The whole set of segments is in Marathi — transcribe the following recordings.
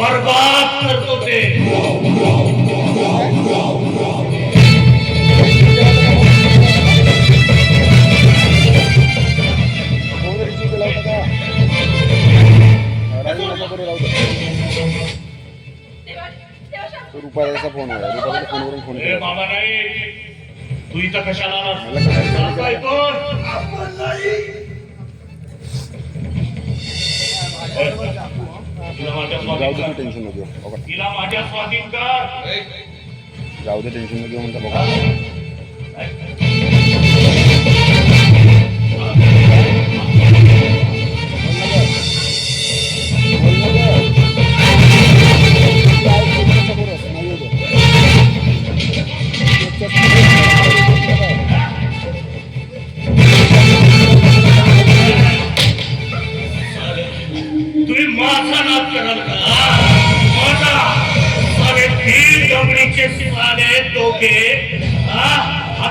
बरबाद करतो ते फोन रिसीव्ह केला होता का राजूला बरे लावतो तो रुपालीचा फोन आहे रुपालीच्या फोनवरून फोन ए केला बाबा नाही तू इथं कशाला जाऊ दे टेन्शन नको. घेऊ बघा. तिला माझ्या स्वाधीन कर. जाऊ दे टेन्शन नको म्हणता बघा.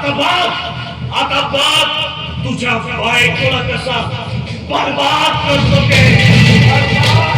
आता बाप आता बाप तुझ्या बायकोला कसा बरबाद करतो ते?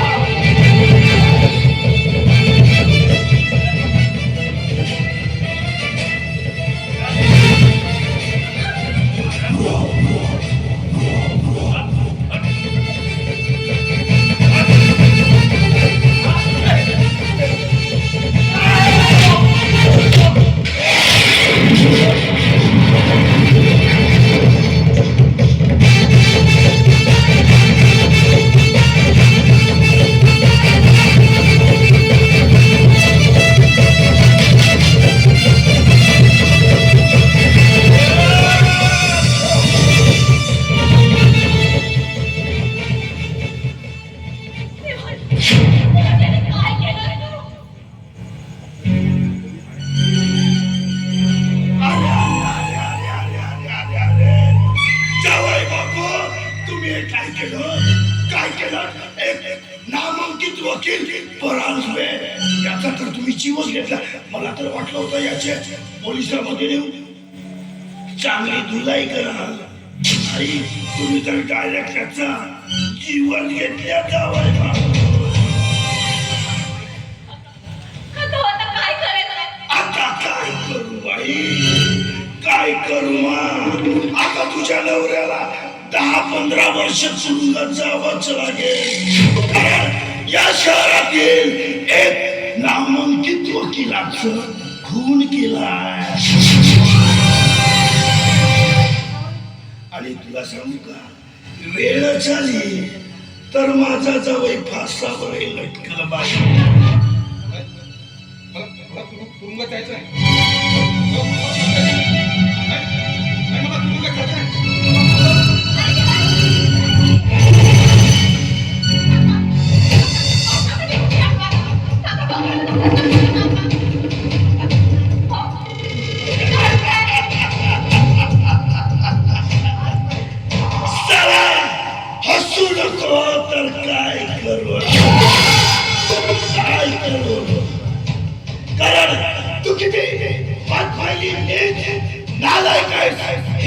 परांजवे याचा तर तुम्ही जीवच घेतला. मला तर वाटलं होतं याचे पोलिसांमध्ये नेऊन चांगली धुलाई कराल. आई तुम्ही तर डायरेक्ट त्याचा जीवन घेतल्या बापू आता काय करू बाई? काय करू मा? आता तुझ्या नवऱ्याला दहा पंधरा वर्ष तुरुंगात जावंच लागेल. या शहरातील एक नामांकित वकिलाचं खून केला आणि तुला सांगू का वेळ झाली तर माझा जावई फासावर लटकल बाई मला तुरुंगात जायचं आहे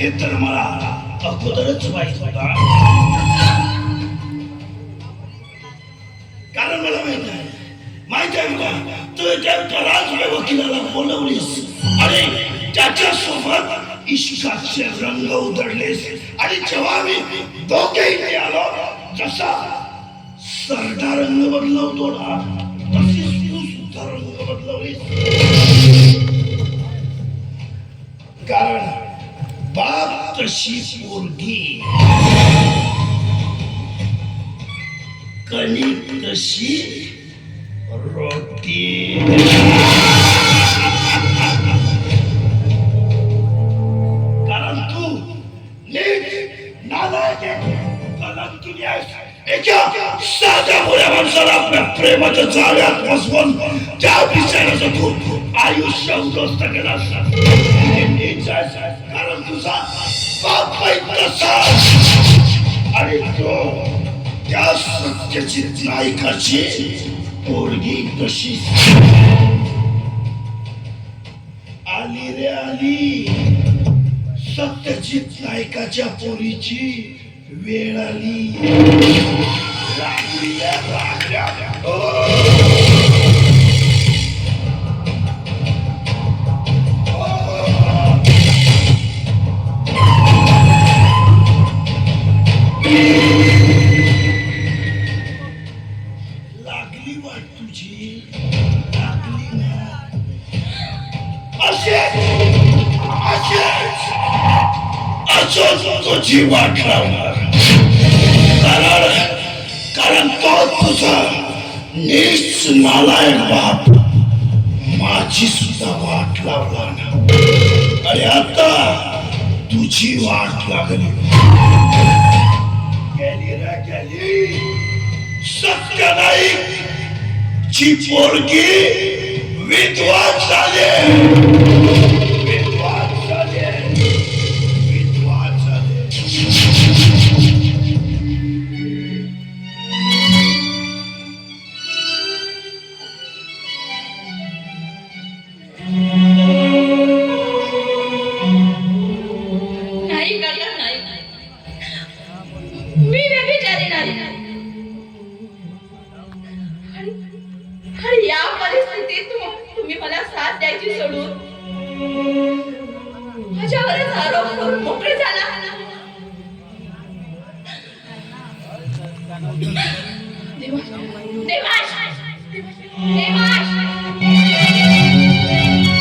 हे तर मला अगोदरच माहीत होता. कारण मला माहीत आहे माहीत आहे का? तू त्या कराजवे वकिलाला बोलवलीस आणि त्याच्या सोबत इश्काचे रंग उधळलेस. आणि जेव्हा मी डोके इथे आलो जसा सरदार रंग बदलवतो ना तशीच तू सुद्धा रंग बदलवलीस. कारण बाप तशी पोरगी कणिक तशी रोटी प्रेमाच्या जाळ्यात फसवून त्या बिचाराचं तू आयुष्य उद्ध्वस्त केला असतात कारण तुझा बाप आहे आणि तो त्या सत्याची नायकाची पोरगी कशी आली रे आली. सत्यजित नायकाच्या पोरीची वेळ आली. लागली असंच तुझी वाट लावणार कारण कारण तो तुझा नीच नालायक बाप. माझी सुद्धा वाट लावला ना. आणि आता तुझी वाट लागली. गेली रे गेली सत्य नाही. ची पोरगी विद्वान झाले. मी व्यभिचारी नारी आणि या परिस्थितीत तुम्ही मला साथ द्यायची सोडून. माझ्यावरच आरोप